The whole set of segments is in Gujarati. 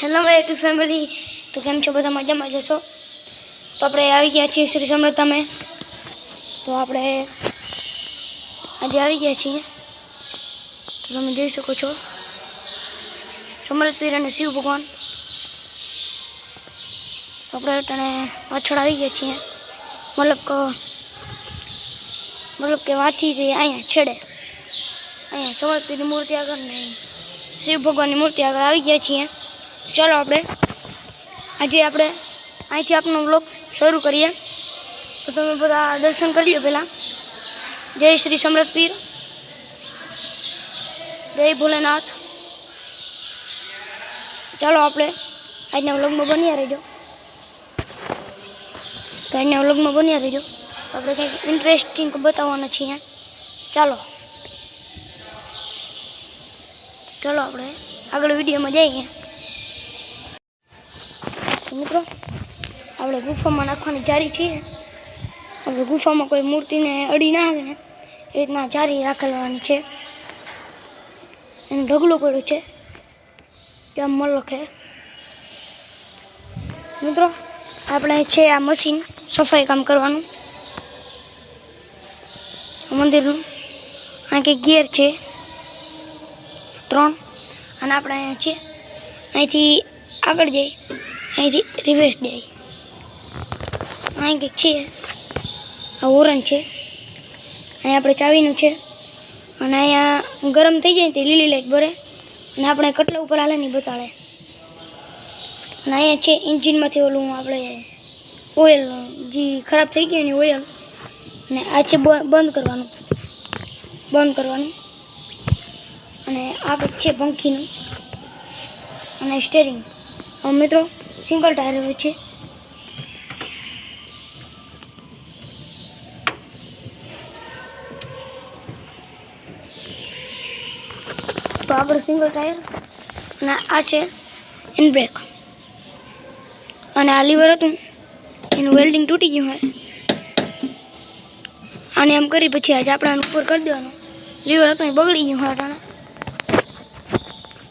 હેલો મારી યુટ્યુબ ફેમિલી, તો કેમ છો બધા મજામાં જશો તો આપણે આવી ગયા છીએ શ્રી સમૃદ્ધામે તો આપણે આજે આવી ગયા છીએ. તો તમે જોઈ શકો છો સમૃદ્ધ પીર અને શિવ ભગવાન. આપણે તને પાછળ આવી ગયા છીએ. મતલબ કે મતલબ કે વાંચી જઈએ, અહીંયા છેડે. અહીંયા સમૃદ્ધ પીરની મૂર્તિ આગળ ને શિવ ભગવાનની મૂર્તિ આગળ આવી ગયા છીએ. ચાલો આપણે આજે આપણે અહીંથી આપણો બ્લોગ શરૂ કરીએ. તો તમે બધા દર્શન કરી લો પહેલાં. જય શ્રી સમૃદ્ધ પીર. જય ભોલેનાથ. ચાલો આપણે આજના વ્લોગમાં બન્યા રહેજો. આજના વ્લોગમાં બન્યા રહેજો. આપણે કંઈક ઇન્ટરેસ્ટિંગ બતાવવાના છીએ ચાલો. ચાલો આપણે આગળ વિડીયોમાં જઈએ. મિત્રો, આપણે ગુફામાં નાખવાની જારી છીએ આપણે ગુફામાં કોઈ મૂર્તિને અડી ના આવે ને, એ રીતના જારી રાખવાની છે. એનું ઢગલું કર્યો છે. ત્યાં મલખે મિત્રો, આપણે છે આ મશીન સફાઈ કામ કરવાનું. મંદિરનું. આ કંઈક ગિયર છે. ત્રણ. અને આપણે અહીંયા છે. અહીંથી આગળ જઈ અહીંથી રિવર્સ ડે અહીં કંઈક છે. આ ઓરન છે. અહીંયા આપણે ચાવીનું છે. અને અહીંયા ગરમ થઈ જાય તે લીલી લાઈટ ભરે. અને આપણે કટલા ઉપર હાલે નહીં બતાડે. અને અહીંયા છે ઇન્જિનમાંથી ઓલું આપણે ઓઇલ જે ખરાબ થઈ ગયું એની ઓઇલ અને આ છે બંધ કરવાનું. બંધ કરવાનું. અને આ છે પંખીનું. અને સ્ટેરિંગ મિત્રો સિંગલ ટાયર હોય છે. તો આપણે સિંગલ ટાયર અને આ છે એન બ્રેક અને આ લીવર હતું, એનું વેલ્ડિંગ તૂટી ગયું હોય. અને એમ કરી પછી આજે આપણે ઉપર કરી દેવાનું. લીવર હતું, એ બગડી ગયું હોય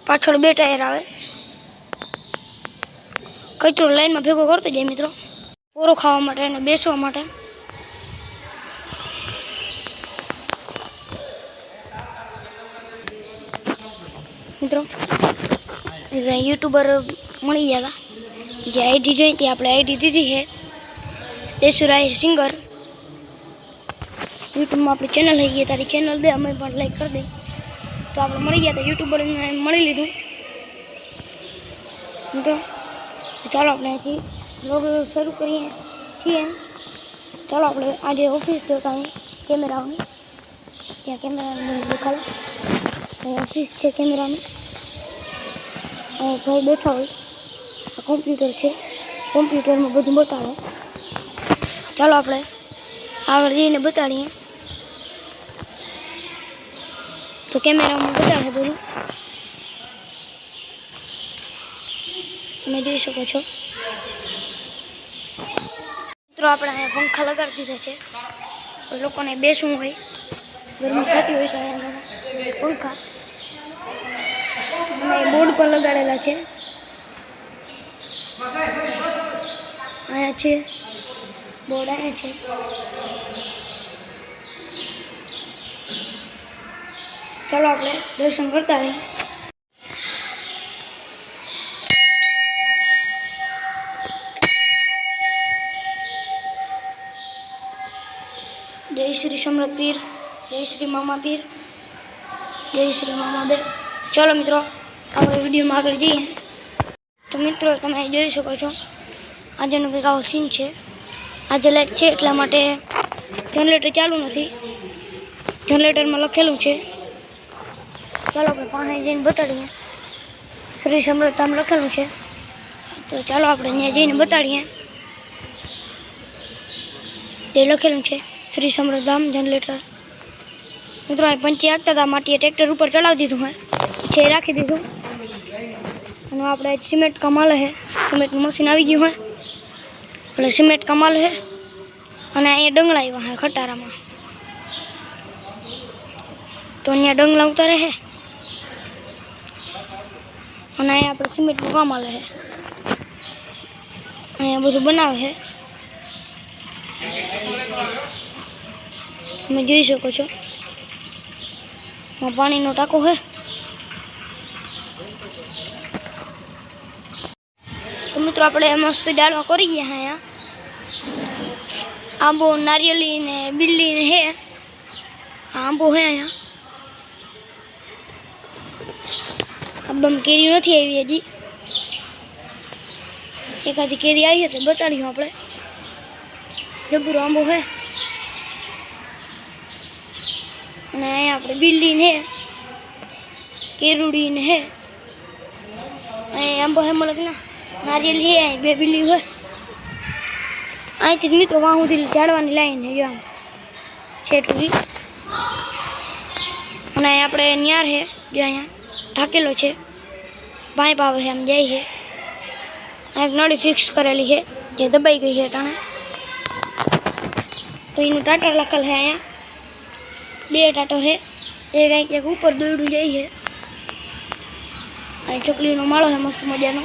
પાછળ બે ટાયર આવે. કચરો લાઈનમાં ભેગો કરતો જાય મિત્રો. પોરો ખાવા માટે અને બેસવા માટે. મિત્રો યુટ્યુબર મળી ગયા હતા. જે આઈડી જોઈ હતી, આપણે આઈડી દીધી છે. દેશુરાય સિંગર. યુટ્યુબમાં આપણી ચેનલ થઈ ગઈ તારી ચેનલ દે, અમે પણ લાઈક કરી દઈ તો આપણે મળી ગયા હતા યુટ્યુબર મળી લીધું. મિત્રો ચાલો આપણે અહીંથી બ્લોગ શરૂ કરીએ છીએ. ચાલો આપણે આજે ઓફિસ જોતા કેમેરાઓની ત્યાં કેમેરાનું દેખાડો ઓફિસ છે કેમેરાની ભાઈ બેઠા હોય. કોમ્પ્યુટર છે. કોમ્પ્યુટરમાં બધું બતાવે. ચાલો આપણે આગળ જઈને બતાડીએ. તો કેમેરામાં બતાવે બધું. તમે જોઈ શકો છો. મિત્રો, આપણે અહીંયા પંખા લગાડી દીધા છે. લોકોને બેસવું હોય. ગરમી થતી હોય પંખા. બોર્ડ પર લગાડેલા છે. અહીંયા છે. બોર્ડ અહીંયા છે. ચાલો આપણે દર્શન કરતા આવીએ. જય પીર જય શ્રી મામા પીર જય શ્રી મામા દેવ ચાલો મિત્રો આપણે વિડીયોમાં આગળ જઈએ. તો મિત્રો, તમે જોઈ શકો છો, આજનો કંઈક આવો સીન છે. આજે લાઈટ છે, એટલા માટે જનરેટર ચાલુ નથી. જનરેટરમાં લખેલું છે. ચાલો આપણે પાસે જઈને બતાડીએ. શ્રી સમૃદ્ધ આમ લખેલું છે. તો ચાલો આપણે ત્યાં જઈને બતાડીએ. જે લખેલું છે. શ્રી સમૃદ્ધામ જનરેટર મિત્રો અહીં પંચી આપતા હતા માટીએ ટ્રેક્ટર ઉપર ચડાવી દીધું હોય છે, રાખી દીધું. અને આપણે સિમેન્ટ કમાલે છે સિમેન્ટનું મશીન આવી ગયું હોય એટલે સિમેન્ટ કમાલ છે અને અહીંયા ડંગળા આવ્યા હે ખટારામાં. તો અહીંયા ડંગલા ઉતારે છે અને અહીંયા આપણે સિમેન્ટનું કામ હાલે છે અહીંયા બધું બનાવે છે તમે જોઈ શકો છો. પાણીનો ટાંકો છે. તો મિત્રો આપણે મસ્ત ડાળવા કરી ગયા હા આંબો નારિયેલી ને બિલ્લી ને હે આંબો હે અહીંયા. આંબામાં કેરી નથી આવી હજી. એકાદી કેરી આવી હતી બતાડ્યું આપણે. જબરો આંબો હે અને અહીંયા આપણે બિલ્ડિંગ હે કેરુડી ને હે. અહીં આંબો હે મતલબ ના નારિયેલી હે, અહીં બે બિલ્ડિંગ હોય. અહીંથી મિત્રો વાહ સુધી ઝાડવાની લાઈન છે જો આમ છેટું અને અહીં આપણે ન્યાર છે જે અહીંયા ઢાકેલો છે. ભાઈ આવે છે આમ જાય છે એક નળી ફિક્સ કરેલી છે જે દબાઈ ગઈ છે ટાણે. તો એનું ટાટર લખેલ છે અહીંયા. બે ટાટો છે. એ કંઈક એક ઉપર દોડ્યું જાય છે. અહીં ચકલીનો માળો છે, મસ્ત મજાનો.